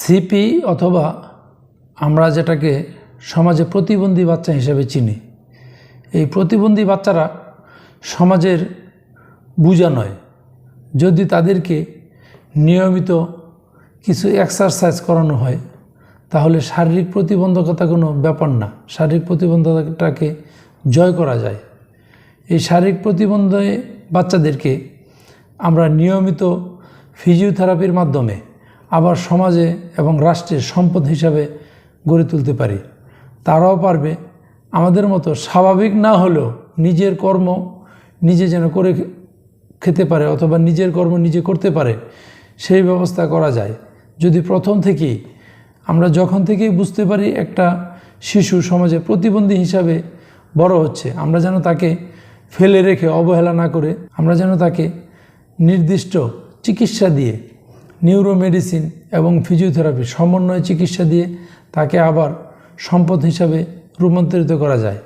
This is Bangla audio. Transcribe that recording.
সিপি অথবা আমরা যেটাকে সমাজে প্রতিবন্ধী বাচ্চা হিসেবে চিনি, এই প্রতিবন্ধী বাচ্চারা সমাজের বোঝা নয়। যদি তাদেরকে নিয়মিত কিছু এক্সারসাইজ করানো হয়, তাহলে শারীরিক প্রতিবন্ধকতা কোনো ব্যাপার না। শারীরিক প্রতিবন্ধকতাকে জয় করা যায়। এই শারীরিক প্রতিবন্ধী বাচ্চাদেরকে আমরা নিয়মিত ফিজিওথেরাপির মাধ্যমে আবার সমাজে এবং রাষ্ট্রের সম্পদ হিসাবে গড়ে তুলতে পারি। তারাও পারবে। আমাদের মতো স্বাভাবিক না হলেও নিজের কর্ম নিজে যেন করে খেতে পারে অথবা নিজের কর্ম নিজে করতে পারে, সেই ব্যবস্থা করা যায়। যদি প্রথম থেকেই আমরা যখন থেকেই বুঝতে পারি একটা শিশু সমাজে প্রতিবন্ধী হিসাবে বড় হচ্ছে, আমরা যেন তাকে ফেলে রেখে অবহেলা না করে, আমরা যেন তাকে নির্দিষ্ট চিকিৎসা দিয়ে নিউরো মেডিসিন এবং ফিজিওথেরাপি সমন্বয় চিকিৎসা দিয়ে তাকে আবার সম্পদ হিসাবে রূপান্তরিত করা যায়।